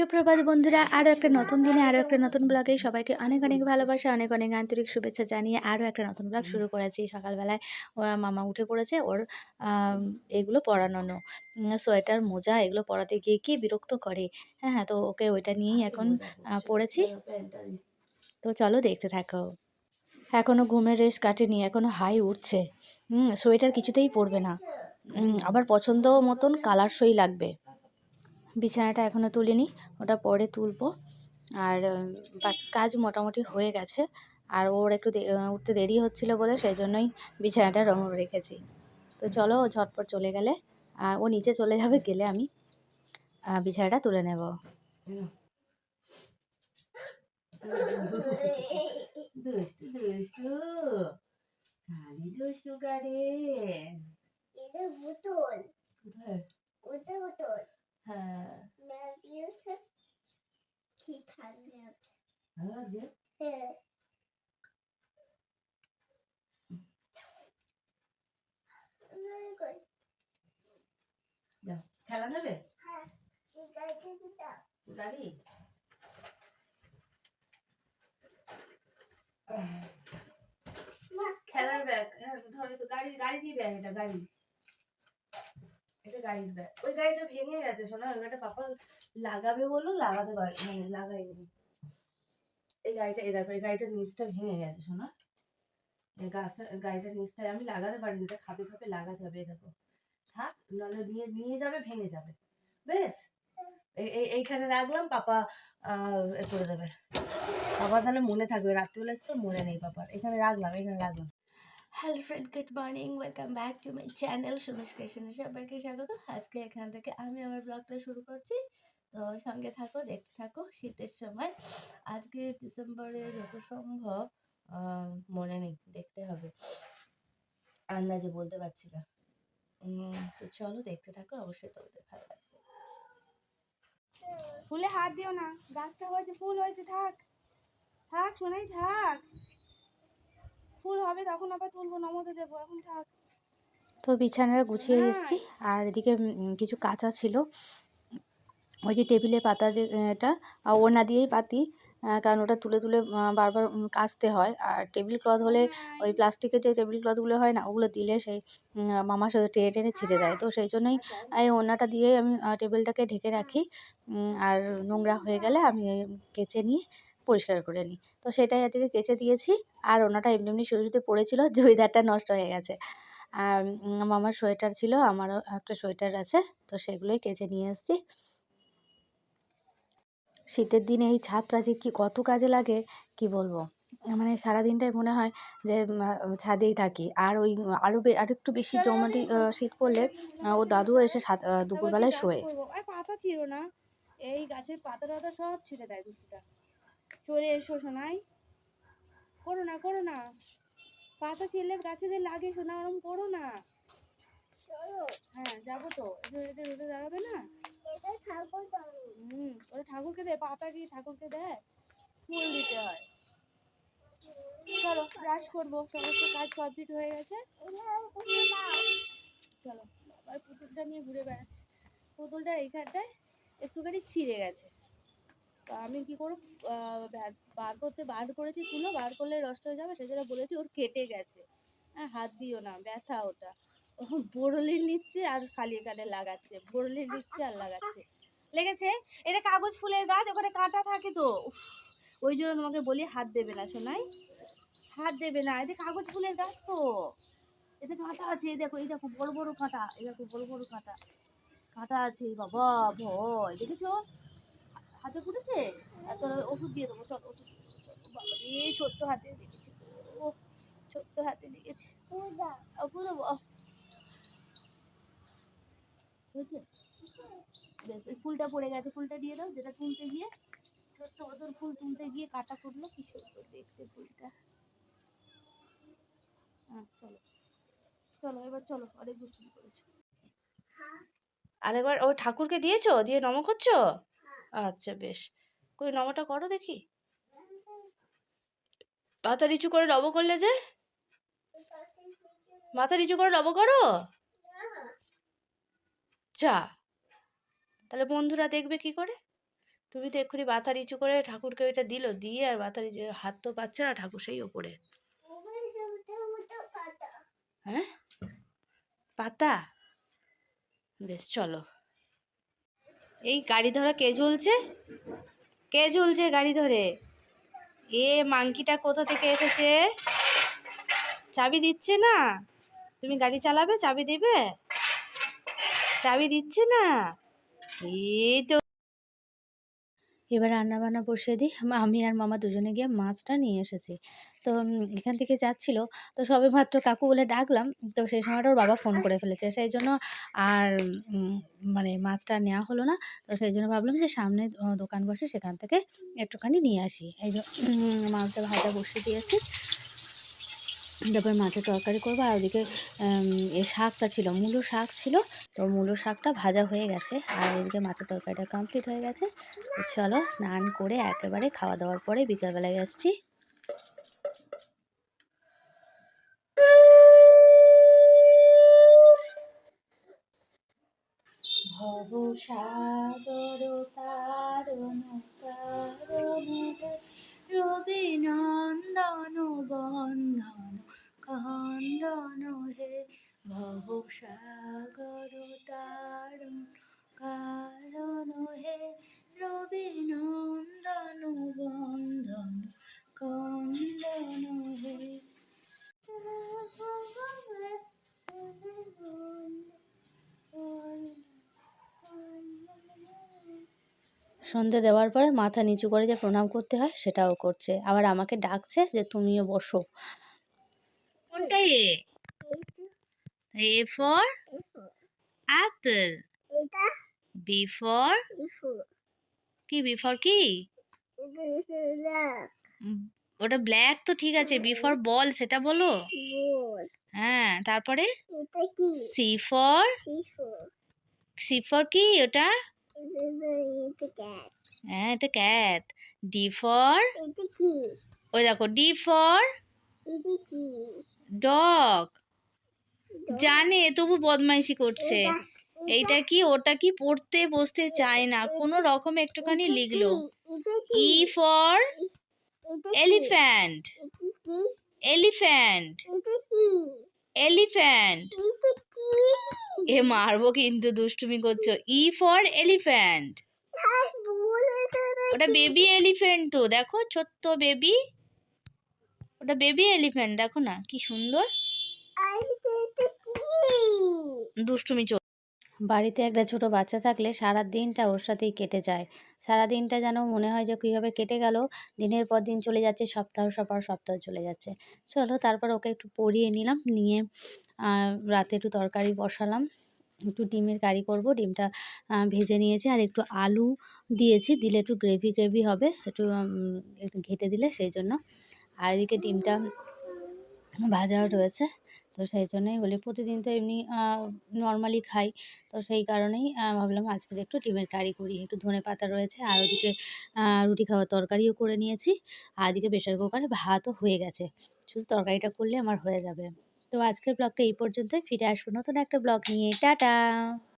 সুপ্রভাত বন্ধুরা, আরও একটা নতুন দিনে, আরও একটা নতুন ব্লগে সবাইকে অনেক অনেক ভালোবাসা, অনেক অনেক আন্তরিক শুভেচ্ছা জানিয়ে আরও একটা নতুন ব্লগ শুরু করেছি। সকালবেলায় ওর মামা উঠে পড়েছে, ওর এগুলো পরানো সোয়েটার, মোজা এগুলো পরাতে গিয়ে কি বিরক্ত করে। হ্যাঁ হ্যাঁ তো ওকে ওইটা নিয়েই এখন পড়েছি। তো চলো দেখতে থাকো। এখনও ঘুমের রেস কাটেনি এখনও হাই উঠছে। সোয়েটার কিছুতেই পরবে না। আবার পছন্দ মতন কালার সই লাগবে। বিছানাটা এখনও তুলিনি, ওটা পরে তুলবো। আর বাকি কাজ মোটামুটি হয়ে গেছে। আর ওর একটু উঠতে দেরি হচ্ছিল বলে সেই জন্যই বিছানাটা রং রেখেছি। তো চলো ও ঝটপট চলে গেলে ও নিচে চলে যাবে, গেলে আমি বিছানাটা তুলে নেব খালি দুষ্টু গাড়ে এটা বোতল কোথায় ওটা বোতল হ্যাঁ না দিয়েছে কি ঠান্ডা আছে ভালো লাগছে হ্যাঁ আমি কই যাও খেলা নেবে? হ্যাঁ। গাড়ি খেলার ব্যাগ। ধরে তো গাড়ি গাড়ি কি ব্যাগ এটা গাড়ি। এটা গাড়ির ব্যাগ। ওই গাড়িটা ভেঙে গেছে শোনা? ওই গাড়িটা পাপা লাগাবে লাগাতে পারে মানে লাগাইনি এই গাড়িটা দেখো এই গাড়িটার নিচটা ভেঙে গেছে শোনা? গাছটা গাড়িটার নিচটা আমি লাগাতে পারিনি এটা খাপে খাপে লাগাতে হবে এই দেখো। থাক নাহলে নিয়ে নিয়ে যাবে, ভেঙে যাবে। বেশ? এই- এই এইখানে রাখলাম, পাপা এ করে দেবে। পাপা তাহলে মনে থাকবে, রাত্রিবেলা তো মনে নেই পাপার। এখানে রাখলাম এখানে রাখলাম। Hello friend good morning welcome back to my channel Sumesh ক্রিয়েশনে সবাইকে স্বাগত। আজকে এখান থেকে আমি আমার ব্লগটা শুরু করছি। তো সঙ্গে থাকো, দেখতে থাকো, শীতের সময়। আজকে ডিসেম্বরে যত সম্ভব মনে নেই, দেখতে হবে। আন্দাজে বলতে পারছি না। তো চলো দেখতে থাকো অবশ্যই তোমাদের ভালো লাগবে। ফুলে হাত দিও না গাছটা হয়েছে ফুল হয়েছে থাক। থাক শোনাই থাক। ফুল হবে তখন আবার তুলবো নমতে দেবো এখন থাক। তো বিছানাটা গুছিয়ে এসেছি আর এদিকে কিছু কাঁচা ছিল। ওই যে টেবিলে পাতা যে এটা আহ, ওনা দিয়েই পাতি। কারণ ওটা তুলে তুলে বারবার কাচতে হয়। আর টেবিল ক্লথ হলে ওই প্লাস্টিকের যে টেবিল ক্লথগুলো হয় না, ওগুলো দিলে সেই মামা শুধু টেনে টেনে ছিঁড়ে দেয়। তো সেই জন্যই এই ওনাটা দিয়েই আমি টেবিলটাকে ঢেকে রাখি। আর নোংরা হয়ে গেলে আমি কেচে নিয়ে পরিষ্কার করে নিই। তো সেটাই আজকে কেচে দিয়েছি। আর ওনাটা এমনি এমনি শুরু শুরুতে পড়েছিল, চুড়িদারটা নষ্ট হয়ে গেছে। আর মামার সোয়েটার ছিল, আমারও একটা সোয়েটার আছে, তো সেগুলোই কেচে নিয়ে এসেছি। শীতের দিনে এই ছাদটা যে কি কত কাজে লাগে কি বলব? মানে সারাদিনটাই মনে হয় যে ছাদেই থাকি। আর ওই আরও আর একটু বেশি জমাটি শীত পড়লে ও দাদুও এসে সাত দুপুরবেলায় শোয়ে। আর পাতা ছিল না। এই গাছের পাতা টাতা সব ছিঁড়ে দেয় দুষ্টুটা। চলে এসো শোনাই করো না করো না। পাতা ছিঁড়লে গাছেদের লাগে শোনা ওরম করো না। চলো। হ্যাঁ যাব তো। রোদে দাঁড়াবে না? হুম ওটা ঠাকুরকে দেয় পাতা কি ঠাকুরকে দেয় ফুল দিতে হয়। চলো ব্রাশ করব সমস্ত কাজ কমপ্লিট হয়ে গেছে। চলো আবার পুতুলটা নিয়ে ঘুরে বেড়াচ্ছে। পুতুলটা এইখানটায় একটুখানি ছিঁড়ে গেছে। তো আমি কি করব? বার- বার করতে বার করেছি তুলো বার করলে নষ্ট হয়ে যাবে সেজন্য বলেছি ওর কেটে গেছে। হ্যাঁ হাত দিও না ব্যথা ওটা। ও বোরলিন নিচ্ছে আর খালি এখানে লাগাচ্ছে। বোরলিন নিচ্ছে আর লাগাচ্ছে। লেগেছে? এটা কাগজ ফুলের গাছ ওখানে কাঁটা থাকে তো। উফ, ওই জন্য তোমাকে বলি হাত দেবে না শোনাই হাত দেবে না এটা কাগজ ফুলের গাছ তো। এতে কাঁটা আছে এই দেখো এই দেখো বড় বড় কাঁটা এই দেখো বড় বড় কাঁটা। কাঁটা আছে বাবা ভয়। দেখেছ? হাতে ফুটেছে? আর চলো ওষুধ দিয়ে দেবো চলো। ওষুধ বাবা এই ছোট্ট হাতে লেগেছে। ও ছোট্ট হাতে লেগেছে। দাও। ফুল দেবো। হয়েছে? বেশ, ওই ফুলটা পড়ে গেছে, ফুলটা দিয়ে দাও, যেটা তুলতে গিয়ে ছোট্ট মতন ফুল তুলতে গিয়ে কাটা ফুটলো কি সুন্দর দেখতে ফুলটা। হ্যাঁ চলো। চলো, এবার চলো, অনেক দুষ্টুমি করেছ। আরেকবার, ও ঠাকুরকে দিয়েছ? দিয়ে নম করছ? আচ্ছা বেশ। কই, নমটা করো দেখি। মাথা নিচু করে নব করলে যে? মাথা নিচু করে নব করো? যা। তাহলে বন্ধুরা দেখবে কি করে? তুমি তো এক্ষুনি মাথা নিচু করে ঠাকুরকে ওইটা দিল, দিয়ে আর মাথা নিচু, হাত তো পাচ্ছে না ঠাকুর সেই ওপরে। হ্যাঁ? পাতা? বেশ, চলো। এই গাড়ি ধরা কে ঝুলছে? কে ঝুলছে গাড়ি ধরে? এ মাংকিটা কোথা থেকে এসেছে? চাবি দিচ্ছে না? তুমি গাড়ি চালাবে? চাবি দিবে? চাবি দিচ্ছে না? এই তো এবার রান্না বান্না বসিয়ে দিই। আমি আর মামা দুজনে গিয়ে মাছটা নিয়ে এসেছি। তো এখান থেকে যাচ্ছিল। তো সবে মাত্র কাকু বলে ডাকলাম। তো সেই সময়টা ওর বাবা ফোন করে ফেলেছে। সেই জন্য আর মানে মাছটা নেওয়া হলো না। তো সেই জন্য ভাবলাম যে সামনে দোকান বসে সেখান থেকে একটুখানি নিয়ে আসি। এই মাছটা ভাজা বসিয়ে দিয়েছি। তারপর মাছের তরকারি করব আর ওদিকে এ শাকটা ছিল, মূলো শাক ছিল, তো মূলো শাকটা ভাজা হয়ে গেছে। আর এদিকে মাছের তরকারিটা কমপ্লিট হয়ে গেছে। চলো স্নান করে একেবারে খাওয়া দাওয়ার পরে বিকালবেলায় আসছি। ভব তারণ সাগর তারণ কারণ হে রবি নন্দন বন্ধন খণ্ডন হে। সন্ধে দেওয়ার পরে মাথা নিচু করে যে প্রণাম করতে হয় সেটাও করছে। আবার আমাকে ডাকছে যে তুমিও বসো। কোনটা এ অ্যাপল এটা বি ফর ইফু কি? বি ফর কি ওটা ব্ল্যাক তো ঠিক আছে বি ফর বল সেটা বলো। হ্যাঁ তারপরে? সি ফর সি ফর কি ওটা? হ্যাঁ এটা ক্যাট ডি ফর ওই দেখো ডি ফর ডগ জানে তবু বদমাইশি করছে। এইটা কি ওটা কি পড়তে বসতে চায় না? কোনো রকম একটুখানি লিখলো। E for elephant elephant elephant এ মারবো কিন্তু দুষ্টুমি করছ। ই ফর এলিফ্যান্ট ওটা বেবি এলিফ্যান্ট তো দেখো ছোট্ট বেবি। ওটা বেবি এলিফ্যান্ট দেখো না কি সুন্দর। দুষ্টুমি চল। বাড়িতে একটা ছোট বাচ্চা থাকলে সারা দিনটা ওর সাথেই কেটে যায়। সারা দিনটা যেন মনে হয় যে কীভাবে কেটে গেল, দিনের পর দিন চলে যাচ্ছে, সপ্তাহ পর সপ্তাহ চলে যাচ্ছে। চলো তারপর ওকে একটু পরিয়ে নিলাম, নিয়ে রাতে একটু তরকারি বসালাম। একটু ডিমের কারি করব, ডিমটা ভেজে নিয়েছি আর একটু আলু দিয়েছি। দিলে একটু গ্রেভি গ্রেভি হবে, একটু একটু ঘেটে দিলে সেই জন্য। আর এদিকে ডিমটা ভাজাও রয়েছে। তো সেই জন্যই বলি প্রতিদিন তো এমনি নর্মালি খাই। তো সেই কারণেই ভাবলাম আজকে একটু ডিমের কারি করি। একটু ধনে পাতা রয়েছে, আর ওদিকে রুটি খাওয়ার তরকারিও করে নিয়েছি। আর এদিকে প্রেশার কুকারে ভাতও হয়ে গেছে। শুধু তরকারিটা করলে আমার হয়ে যাবে। তো আজকের ব্লগটা এই পর্যন্তই। ফিরে আসব নতুন একটা ব্লগ নিয়ে। টাটা!